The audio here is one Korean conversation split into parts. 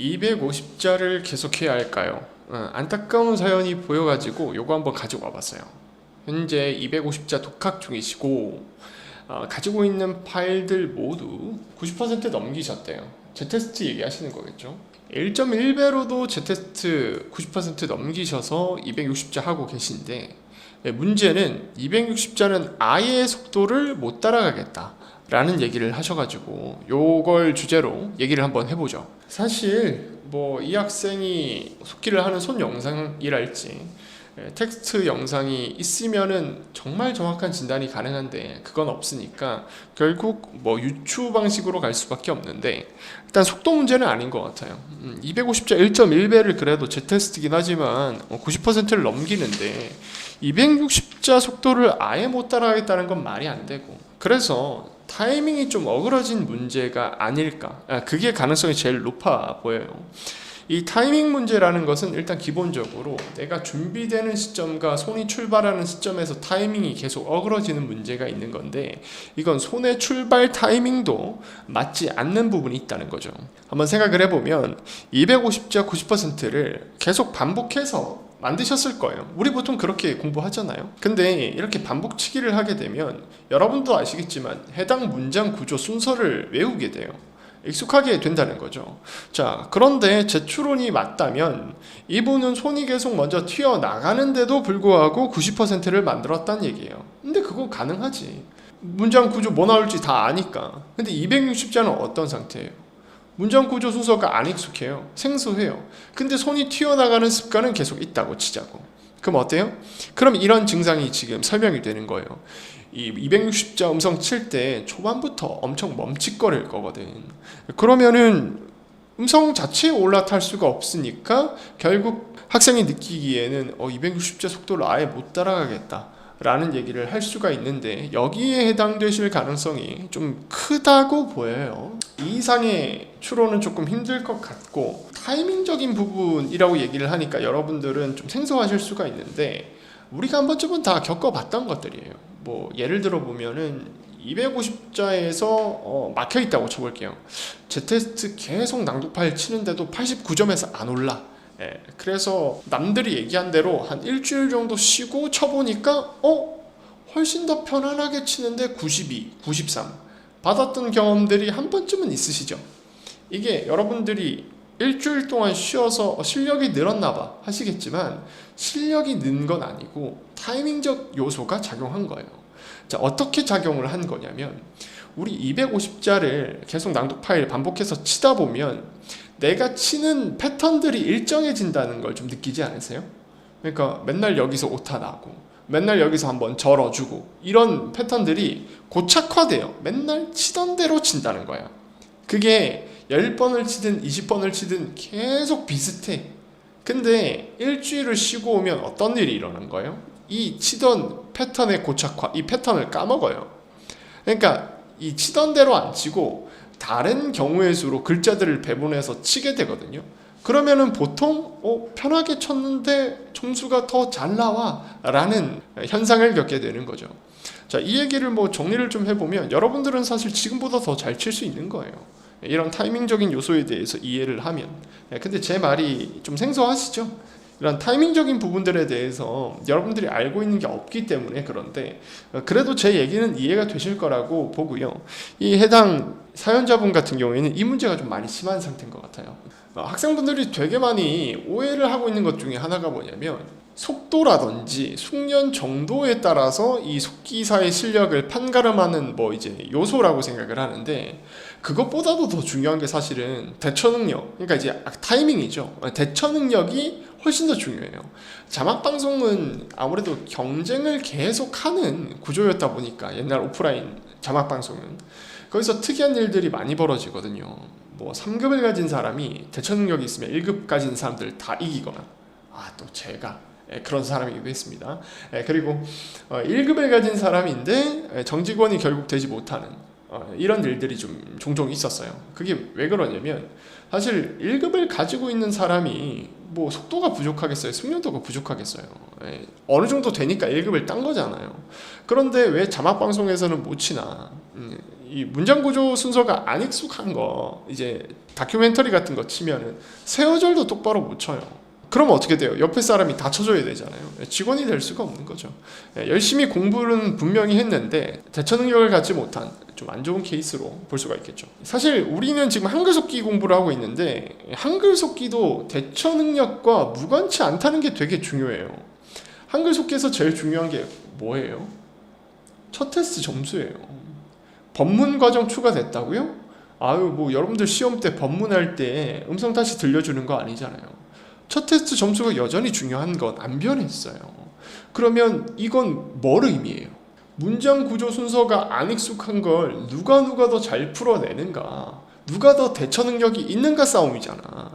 250자를 계속해야 할까요? 어, 안타까운 사연이 보여가지고 요거 한번 가지고 와봤어요. 현재 250자 독학 중이시고 어, 가지고 있는 파일들 모두 90% 넘기셨대요. 제테스트 얘기하시는 거겠죠? 1.1배로도 제테스트 90% 넘기셔서 260자 하고 계신데 예, 문제는 260자는 아예 속도를 못 따라가겠다. 라는 얘기를 하셔가지고 요걸 주제로 얘기를 한번 해보죠. 사실 뭐 이 학생이 속기를 하는 손 영상이랄지 예, 텍스트 영상이 있으면은 정말 정확한 진단이 가능한데 그건 없으니까 결국 뭐 유추 방식으로 갈 수밖에 없는데 일단 속도 문제는 아닌 것 같아요. 음, 250자 1.1배를 그래도 제 테스트긴 하지만 90%를 넘기는데 260자 속도를 아예 못 따라가겠다는 건 말이 안 되고 그래서 타이밍이 좀 어그러진 문제가 아닐까? 아, 그게 가능성이 제일 높아 보여요. 이 타이밍 문제라는 것은 일단 기본적으로 내가 준비되는 시점과 손이 출발하는 시점에서 타이밍이 계속 어그러지는 문제가 있는 건데 이건 손의 출발 타이밍도 맞지 않는 부분이 있다는 거죠. 한번 생각을 해보면 250자 90%를 계속 반복해서 만드셨을 거예요. 우리 보통 그렇게 공부하잖아요. 근데 이렇게 반복치기를 하게 되면 여러분도 아시겠지만 해당 문장 구조 순서를 외우게 돼요. 익숙하게 된다는 거죠. 자, 그런데 제 추론이 맞다면 이분은 손이 계속 먼저 튀어나가는데도 불구하고 90%를 만들었다는 얘기예요. 근데 그거 가능하지. 문장 구조 뭐 나올지 다 아니까. 근데 260자는 어떤 상태예요? 문장 구조 순서가 안 익숙해요. 생소해요. 근데 손이 튀어나가는 습관은 계속 있다고 치자고. 그럼 어때요? 그럼 이런 증상이 지금 설명이 되는 거예요. 이 260자 음성 칠 때 초반부터 엄청 멈칫거릴 거거든. 그러면은 음성 자체에 올라탈 수가 없으니까 결국 학생이 느끼기에는 어 260자 속도를 아예 못 따라가겠다. 라는 얘기를 할 수가 있는데 여기에 해당되실 가능성이 좀 크다고 보여요. 이 이상의 추론은 조금 힘들 것 같고 타이밍적인 부분이라고 얘기를 하니까 여러분들은 좀 생소하실 수가 있는데 우리가 한 번쯤은 다 겪어봤던 것들이에요. 뭐 예를 들어 보면은 250자에서 어, 막혀 있다고 쳐볼게요. 제 테스트 계속 낭독 파일 치는데도 89점에서 안 올라. 예, 그래서 남들이 얘기한 대로 한 일주일 정도 쉬고 쳐보니까 어 훨씬 더 편안하게 치는데 92, 93 받았던 경험들이 한 번쯤은 있으시죠. 이게 여러분들이 일주일 동안 쉬어서 실력이 늘었나 봐 하시겠지만 실력이 는 건 아니고 타이밍적 요소가 작용한 거예요. 자, 어떻게 작용을 한 거냐면 우리 250자를 계속 낭독 파일 반복해서 치다 보면 내가 치는 패턴들이 일정해진다는 걸 좀 느끼지 않으세요? 그러니까 맨날 여기서 오타 나고 맨날 여기서 한번 절어주고 이런 패턴들이 고착화돼요. 맨날 치던 대로 친다는 거야. 그게 10번을 치든 20번을 치든 계속 비슷해. 근데 일주일을 쉬고 오면 어떤 일이 일어난 거예요? 이 치던 패턴의 고착화, 이 패턴을 까먹어요. 그러니까 이 치던 대로 안 치고 다른 경우의 수로 글자들을 배분해서 치게 되거든요. 그러면은 보통 어, 편하게 쳤는데 점수가 더 잘 나와 라는 현상을 겪게 되는 거죠. 자, 이 얘기를 뭐 정리를 좀 해보면 여러분들은 사실 지금보다 더 잘 칠 수 있는 거예요. 이런 타이밍적인 요소에 대해서 이해를 하면. 예, 근데 제 말이 좀 생소하시죠? 이런 타이밍적인 부분들에 대해서 여러분들이 알고 있는 게 없기 때문에 그런데 어, 그래도 제 얘기는 이해가 되실 거라고 보고요. 이 해당 사연자분 같은 경우에는 이 문제가 좀 많이 심한 상태인 것 같아요. 어, 학생분들이 되게 많이 오해를 하고 있는 것 중에 하나가 뭐냐면 속도라든지 숙련 정도에 따라서 이 속기사의 실력을 판가름하는 뭐 이제 요소라고 생각을 하는데 그것보다도 더 중요한 게 사실은 대처 능력, 그러니까 이제 타이밍이죠. 대처 능력이 훨씬 더 중요해요. 자막 방송은 아무래도 경쟁을 계속하는 구조였다 보니까 옛날 오프라인 자막 방송은 거기서 특이한 일들이 많이 벌어지거든요. 뭐 3급을 가진 사람이 대처 능력이 있으면 1급 가진 사람들 다 이기거나 아 또 제가 예, 그런 사람이기도 했습니다. 예, 그리고 어, 1급을 가진 사람인데 예, 정직원이 결국 되지 못하는 어, 이런 일들이 좀 종종 있었어요. 그게 왜 그러냐면 사실 1급을 가지고 있는 사람이 뭐 속도가 부족하겠어요? 숙련도가 부족하겠어요? 예, 어느 정도 되니까 1급을 딴 거잖아요. 그런데 왜 자막 방송에서는 못 치나? 음, 이 문장 구조 순서가 안 익숙한 거 이제 다큐멘터리 같은 거 치면은 세어절도 똑바로 못 쳐요. 그러면 어떻게 돼요? 옆에 사람이 다 쳐줘야 되잖아요. 직원이 될 수가 없는 거죠. 예, 열심히 공부는 분명히 했는데 대처 능력을 갖지 못한 좀 안 좋은 케이스로 볼 수가 있겠죠. 사실 우리는 지금 한글 속기 공부를 하고 있는데 한글 속기도 대처 능력과 무관치 않다는 게 되게 중요해요. 한글 속기에서 제일 중요한 게 뭐예요? 첫 테스트 점수예요. 법문 과정 추가됐다고요? 아유 뭐 여러분들 시험 때 법문할 때 음성 다시 들려주는 거 아니잖아요. 첫 테스트 점수가 여전히 중요한 건 안 변했어요. 그러면 이건 뭘 의미해요? 문장 구조 순서가 안 익숙한 걸 누가 누가 더 잘 풀어내는가? 누가 더 대처 능력이 있는가 싸움이잖아.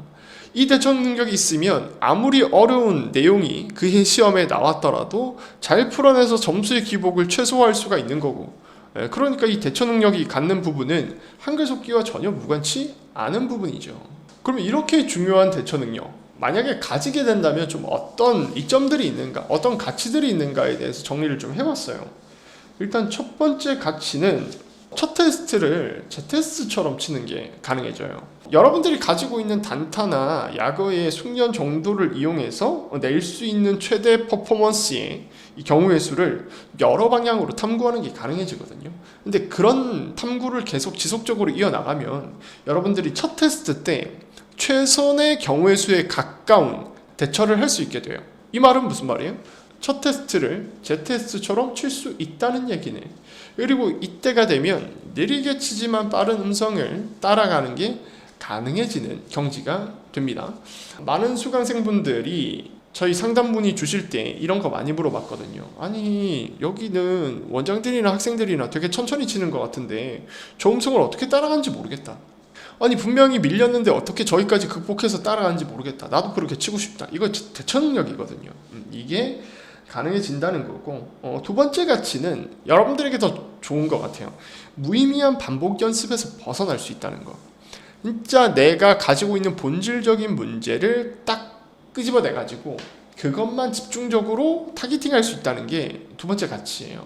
이 대처 능력이 있으면 아무리 어려운 내용이 그해 시험에 나왔더라도 잘 풀어내서 점수의 기복을 최소화할 수가 있는 거고. 예, 그러니까 이 대처 능력이 갖는 부분은 한글 속기와 전혀 무관치 않은 부분이죠. 그러면 이렇게 중요한 대처 능력, 만약에 가지게 된다면 좀 어떤 이점들이 있는가, 어떤 가치들이 있는가에 대해서 정리를 좀 해봤어요. 일단 첫 번째 가치는 첫 테스트를 제 테스트처럼 치는 게 가능해져요. 여러분들이 가지고 있는 단타나 약어의 숙련 정도를 이용해서 낼 수 있는 최대 퍼포먼스의 이 경우의 수를 여러 방향으로 탐구하는 게 가능해지거든요. 근데 그런 탐구를 계속 지속적으로 이어나가면 여러분들이 첫 테스트 때 최선의 경우의 수에 가까운 대처를 할 수 있게 돼요. 이 말은 무슨 말이에요? 첫 테스트를 제 테스트처럼 칠 수 있다는 얘기네. 그리고 이때가 되면 느리게 치지만 빠른 음성을 따라가는 게 가능해지는 경지가 됩니다. 많은 수강생분들이 저희 상담문의 주실 때 이런 거 많이 물어봤거든요. 아니 여기는 원장들이나 학생들이나 되게 천천히 치는 것 같은데 저 음성을 어떻게 따라가는지 모르겠다. 아니 분명히 밀렸는데 어떻게 저기까지 극복해서 따라가는지 모르겠다. 나도 그렇게 치고 싶다. 이거 대처 능력이거든요. 음, 이게 가능해진다는 거고 어, 두 번째 가치는 여러분들에게 더 좋은 것 같아요. 무의미한 반복 연습에서 벗어날 수 있다는 거. 진짜 내가 가지고 있는 본질적인 문제를 딱 끄집어내 가지고 그것만 집중적으로 타깃팅할 수 있다는 게 두 번째 가치예요.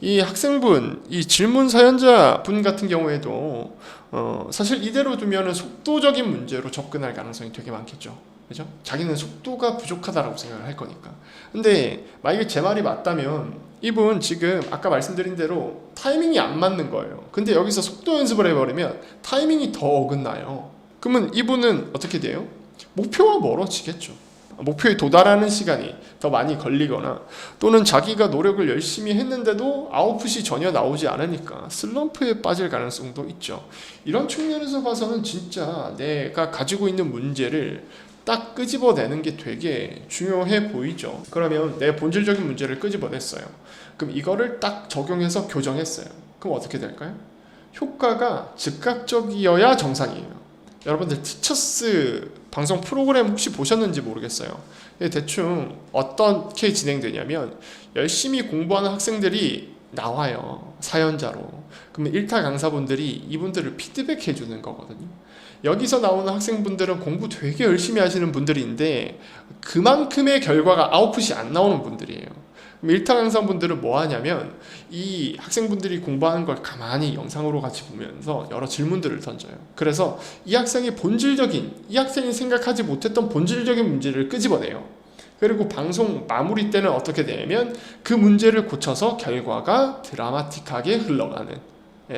이 학생분, 이 질문 사연자 분 같은 경우에도 어, 사실 이대로 두면은 속도적인 문제로 접근할 가능성이 되게 많겠죠. 그죠? 자기는 속도가 부족하다라고 생각을 할 거니까. 근데 만약에 제 말이 맞다면 이분 지금 아까 말씀드린 대로 타이밍이 안 맞는 거예요. 근데 여기서 속도 연습을 해버리면 타이밍이 더 어긋나요. 그러면 이분은 어떻게 돼요? 목표와 멀어지겠죠. 목표에 도달하는 시간이 더 많이 걸리거나 또는 자기가 노력을 열심히 했는데도 아웃풋이 전혀 나오지 않으니까 슬럼프에 빠질 가능성도 있죠. 이런 측면에서 봐서는 진짜 내가 가지고 있는 문제를 딱 끄집어내는 게 되게 중요해 보이죠. 그러면 내 본질적인 문제를 끄집어냈어요. 그럼 이거를 딱 적용해서 교정했어요. 그럼 어떻게 될까요? 효과가 즉각적이어야 정상이에요. 여러분들 티처스 방송 프로그램 혹시 보셨는지 모르겠어요. 대충 어떻게 진행되냐면 열심히 공부하는 학생들이 나와요. 사연자로. 그러면 일타 강사분들이 이분들을 피드백해 주는 거거든요. 여기서 나오는 학생분들은 공부 되게 열심히 하시는 분들인데 그만큼의 결과가 아웃풋이 안 나오는 분들이에요. 일타 강사분들은 뭐 하냐면 이 학생분들이 공부하는 걸 가만히 영상으로 같이 보면서 여러 질문들을 던져요. 그래서 이 학생의 본질적인 이 학생이 생각하지 못했던 본질적인 문제를 끄집어내요. 그리고 방송 마무리 때는 어떻게 되냐면 그 문제를 고쳐서 결과가 드라마틱하게 흘러가는 예,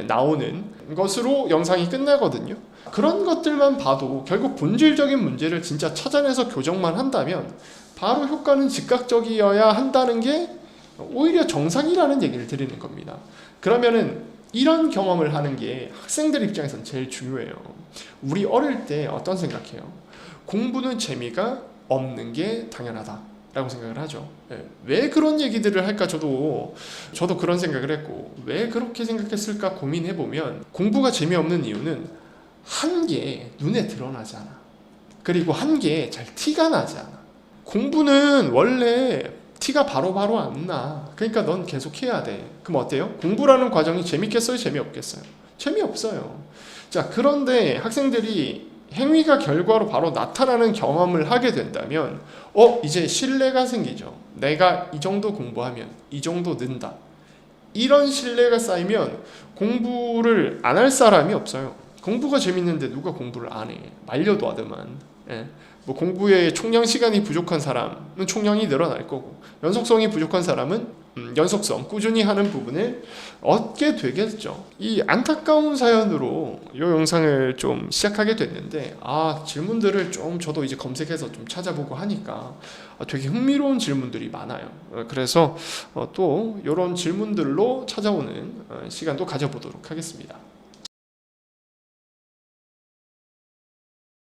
나오는 것으로 영상이 끝나거든요. 그런 것들만 봐도 결국 본질적인 문제를 진짜 찾아내서 교정만 한다면 바로 효과는 즉각적이어야 한다는 게 오히려 정상이라는 얘기를 드리는 겁니다. 그러면은 이런 경험을 하는 게 학생들 입장에선 제일 중요해요. 우리 어릴 때 어떤 생각해요? 공부는 재미가 없는 게 당연하다. 라고 생각을 하죠. 예, 왜 그런 얘기들을 할까 저도 저도 그런 생각을 했고 왜 그렇게 생각했을까 고민해 보면 공부가 재미없는 이유는 한 게 눈에 드러나지 않아. 그리고 한 게 잘 티가 나지 않아. 공부는 원래 티가 바로바로 안 나. 그러니까 넌 계속 해야 돼. 그럼 어때요? 공부라는 과정이 재밌겠어요? 재미없겠어요? 재미없어요. 자, 그런데 학생들이 행위가 결과로 바로 나타나는 경험을 하게 된다면, 어, 이제 신뢰가 생기죠. 내가 이 정도 공부하면 이 정도 는다. 이런 신뢰가 쌓이면 공부를 안 할 사람이 없어요. 공부가 재밌는데 누가 공부를 안 해? 말려도 하더만. 예. 뭐 공부에 총량 시간이 부족한 사람은 총량이 늘어날 거고 연속성이 부족한 사람은 음, 연속성 꾸준히 하는 부분을 얻게 되겠죠. 이 안타까운 사연으로 이 영상을 좀 시작하게 됐는데 아 질문들을 좀 저도 이제 검색해서 좀 찾아보고 하니까 아, 되게 흥미로운 질문들이 많아요. 어, 그래서 어, 또 이런 질문들로 찾아오는 어, 시간도 가져보도록 하겠습니다.